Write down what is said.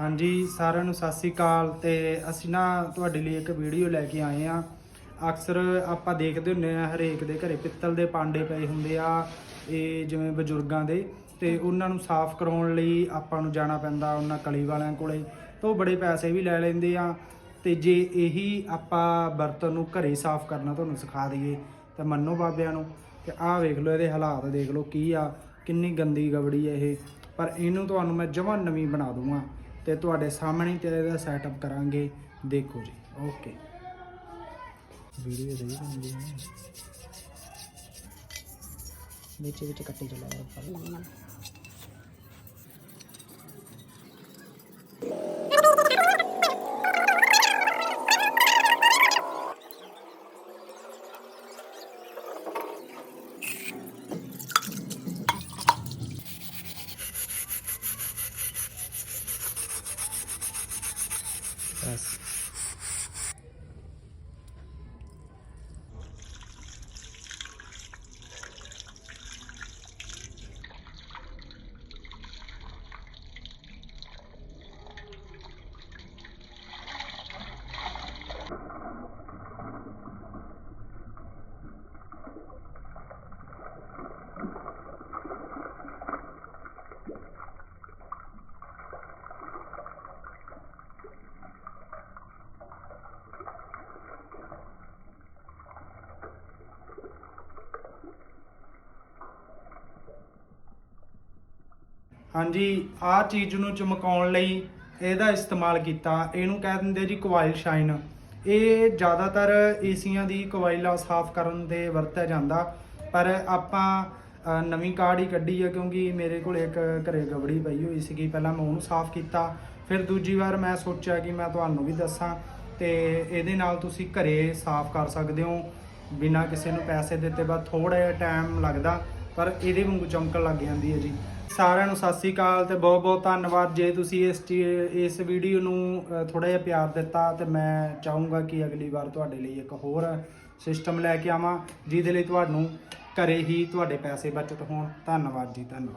ਹਾਂਜੀ, ਸਾਰਿਆਂ ਨੂੰ ਸਤਿ ਸ੍ਰੀ ਅਕਾਲ ਤੇ ਅਸੀਂ ਨਾ ਤੁਹਾਡੇ ਲਈ ਇੱਕ ਵੀਡੀਓ ਲੈ ਕੇ ਆਏ ਆ ਅਕਸਰ ਆਪਾਂ ਦੇਖਦੇ ਹੁੰਨੇ ਆ ਹਰੇਕ ਦੇ ਘਰੇ ਪਿੱਤਲ ਦੇ ਪਾਂਡੇ ਪਏ ਹੁੰਦੇ ਆ, ਇਹ ਜਿਵੇਂ ਬਜ਼ੁਰਗਾਂ ਦੇ, ਤੇ ਉਹਨਾਂ ਨੂੰ ਸਾਫ਼ ਕਰਾਉਣ ਲਈ ਆਪਾਂ ਨੂੰ ਜਾਣਾ ਪੈਂਦਾ ਉਹਨਾਂ ਕਲੀ ਵਾਲਿਆਂ ਕੋਲੇ, ਤਾਂ ਉਹ ਬੜੇ ਪੈਸੇ ਵੀ ਲੈ ਲੈਂਦੇ ਆ। ਤੇ ਜੇ ਇਹੀ ਆਪਾਂ ਬਰਤਨ ਨੂੰ ਘਰੇ ਸਾਫ਼ ਕਰਨਾ ਤੁਹਾਨੂੰ ਸਿਖਾ ਦਈਏ, ਤਾਂ ਮੰਨੋ ਬਾਬਿਆਂ ਨੂੰ। ਤੇ ਆਹ ਵੇਖ ਲਓ, ਇਹਦੇ ਹਾਲਾਤ ਦੇਖ ਲਓ, ਕੀ ਆ, ਕਿੰਨੀ ਗੰਦੀ ਗਵੜੀ ਹੈ ਇਹ। ਪਰ ਇਹਨੂੰ ਤੁਹਾਨੂੰ ਮੈਂ ਜਮਾਂ ਨਵੀਂ ਬਣਾ ਦੂੰਗਾ ਤੇ ਤੁਹਾਡੇ ਸਾਹਮਣੇ ਤੇ ਇਹਦਾ ਸੈਟਅਪ ਕਰਾਂਗੇ। ਦੇਖੋ ਜੀ। ਓਕੇ ਵੀਡੀਓ ਸਹੀ ਬਣਦੀ ਹੈ ਵਿੱਚ ਵਿੱਚ ਕੱਟੇ ਚਲਾ ਉੱਪਰ ਬਸ ਹਾਂਜੀ, ਆਹ ਚੀਜ਼ ਨੂੰ ਚਮਕਾਉਣ ਲਈ ਇਹਦਾ ਇਸਤੇਮਾਲ ਕੀਤਾ। ਇਹਨੂੰ ਕਹਿ ਦਿੰਦੇ ਜੀ ਕੋਇਲ ਸ਼ਾਈਨ। ਇਹ ਜ਼ਿਆਦਾਤਰ ਏਸੀਆਂ ਦੀ ਕੋਇਲਾਂ ਸਾਫ਼ ਕਰਨ ਦੇ ਵਰਤਿਆ ਜਾਂਦਾ। ਪਰ ਆਪਾਂ ਨਵੀਂ ਕਾਰਡ ਹੀ ਕੱਢੀ ਹੈ ਕਿਉਂਕਿ ਮੇਰੇ ਕੋਲ ਇੱਕ ਘਰੇ ਗਵੜੀ ਪਈ ਹੋਈ ਸੀਗੀ। ਪਹਿਲਾਂ ਮੈਂ ਉਹਨੂੰ ਸਾਫ਼ ਕੀਤਾ। ਫਿਰ ਦੂਜੀ ਵਾਰ ਮੈਂ ਸੋਚਿਆ ਕਿ ਮੈਂ ਤੁਹਾਨੂੰ ਵੀ ਦੱਸਾਂ ਤੇ ਇਹਦੇ ਨਾਲ ਤੁਸੀਂ ਘਰੇ ਸਾਫ਼ ਕਰ ਸਕਦੇ ਹੋ। ਬਿਨਾਂ ਕਿਸੇ ਨੂੰ ਪੈਸੇ ਦਿੱਤੇ ਬਾਅਦ ਥੋੜਾ ਜਿਹਾ ਟਾਈਮ ਲੱਗਦਾ। ਪਰ ਇਹਦੇ ਵਾਂਗੂ ਚਮਕਣ ਲੱਗ ਜਾਂਦੀ ਹੈ ਜੀ। ਸਾਰਿਆਂ ਨੂੰ ਸਤਿ ਸ੍ਰੀ ਅਕਾਲ ਤੇ ਬਹੁਤ ਬਹੁਤ ਧੰਨਵਾਦ। ਜੇ ਤੁਸੀਂ ਇਸ ਚੀ- ਇਸ ਵੀਡੀਓ ਨੂੰ ਥੋੜਾ ਜਿਹਾ ਪਿਆਰ ਦਿੱਤਾ ਤੇ ਮੈਂ ਚਾਹੂੰਗਾ ਕਿ ਅਗਲੀ ਵਾਰ ਤੁਹਾਡੇ ਲਈ ਇੱਕ ਹੋਰ ਸਿਸਟਮ ਲੈ ਕੇ ਆਵਾਂ, ਜਿਹਦੇ ਲਈ ਤੁਹਾਨੂੰ ਘਰੇ ਹੀ ਤੁਹਾਡੇ ਪੈਸੇ ਬਚਤ ਹੋਣ। ਧੰਨਵਾਦ ਜੀ, ਧੰਨਵਾਦ।